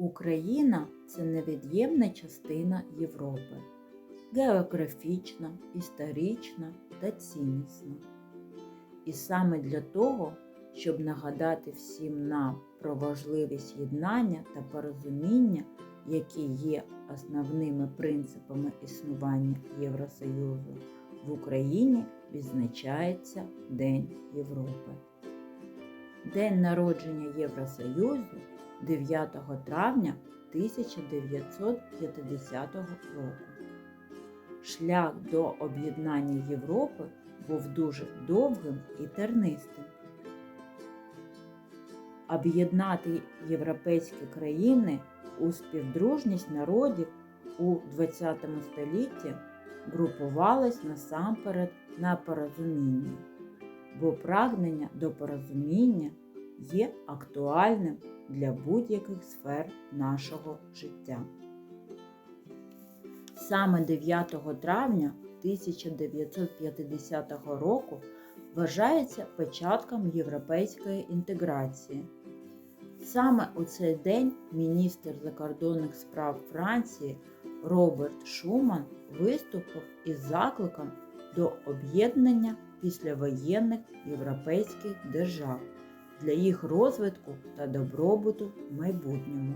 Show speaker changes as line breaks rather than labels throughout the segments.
Україна це невід'ємна частина Європи, географічна, історична та ціннісна. І саме для того, щоб нагадати всім нам про важливість єднання та порозуміння, які є основними принципами існування Євросоюзу, в Україні відзначається День Європи. День народження Євросоюзу 9 травня 1950 року. Шлях до об'єднання Європи був дуже довгим і тернистим. Об'єднати європейські країни у співдружність народів у ХХ столітті групувалось насамперед на порозуміння, бо прагнення до порозуміння є актуальним для будь-яких сфер нашого життя. Саме 9 травня 1950 року вважається початком європейської інтеграції. Саме у цей день міністр закордонних справ Франції Роберт Шуман виступив із закликом до об'єднання післявоєнних європейських держав для їх розвитку та добробуту в майбутньому.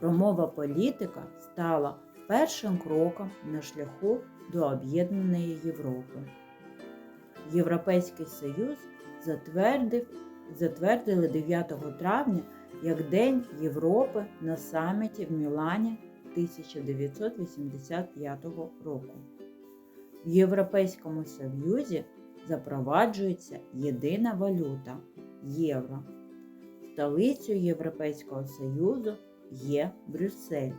Промова політика стала першим кроком на шляху до об'єднаної Європи. Європейський Союз затвердив, затвердили 9 травня як День Європи на саміті в Мілані 1985 року. В Європейському Союзі запроваджується єдина валюта євро. Столицею Європейського Союзу є Брюссель.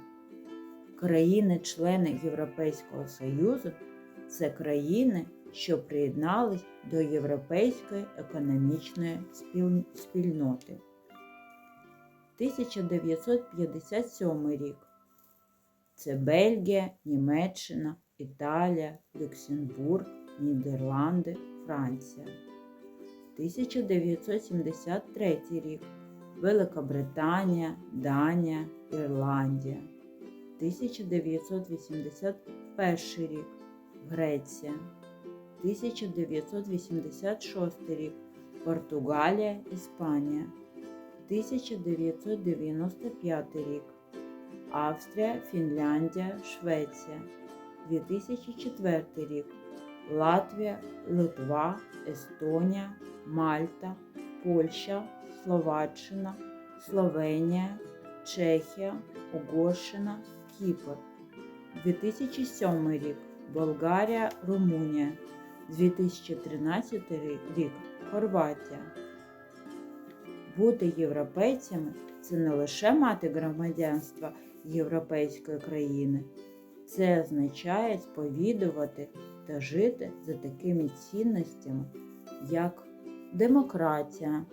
Країни-члени Європейського Союзу це країни, що приєднались до Європейської економічної спільноти. 1957 рік. Це Бельгія, Німеччина, Італія, Люксембург, Нідерланди, Франція. 1973 рік. Велика Данія, Ірландія. 1981 рік. Греція. 1986 рік. Португалія, Іспанія. 1995 рік. Австрія, Фінляндія, Швеція. 2004 рік. Латвія, Литва, Естонія, Мальта, Польща, Словаччина, Словенія, Чехія, Угорщина, Кіпр. 2007 рік. Болгарія, Румунія. 2013 рік. Хорватія. Бути європейцями це не лише мати громадянство європейської країни. Це означає сповідувати та жити за такими цінностями, як демократія,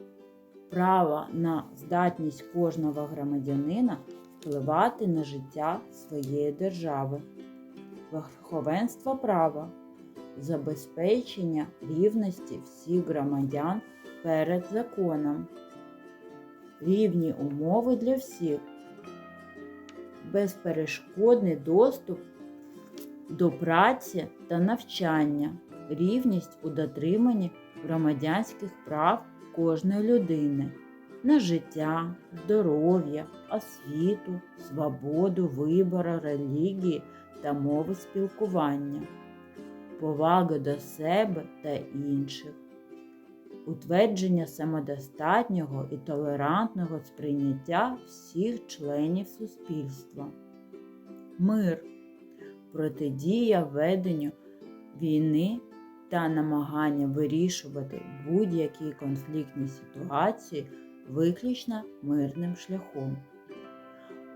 право на здатність кожного громадянина впливати на життя своєї держави, верховенство права, забезпечення рівності всіх громадян перед законом, рівні умови для всіх, безперешкодний доступ до праці та навчання, рівність у дотриманні громадянських прав кожної людини на життя, здоров'я, освіту, свободу вибору, релігії та мови спілкування, повага до себе та інших, утвердження самодостатнього і толерантного сприйняття всіх членів суспільства, мир протидія веденню війни та намагання вирішувати будь-які конфліктні ситуації виключно мирним шляхом.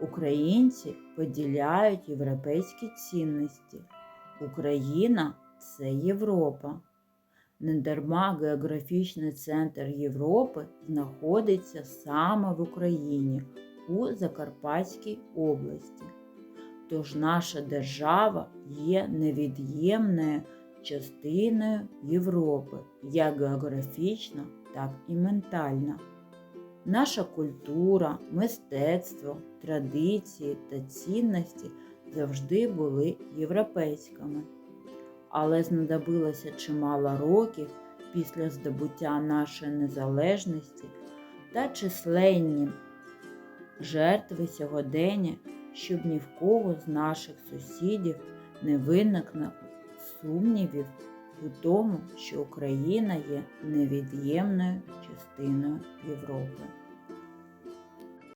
Українці поділяють європейські цінності. Україна це Європа. Недарма географічний центр Європи знаходиться саме в Україні у Закарпатській області. Тож наша держава є невід'ємною частиною Європи як географічно, так і ментально. Наша культура, мистецтво, традиції та цінності завжди були європейськими. Але знадобилося чимало років після здобуття нашої незалежності та численні жертви сьогодення, щоб ні в кого з наших сусідів не виникло сумнівів у тому, що Україна є невід'ємною частиною Європи.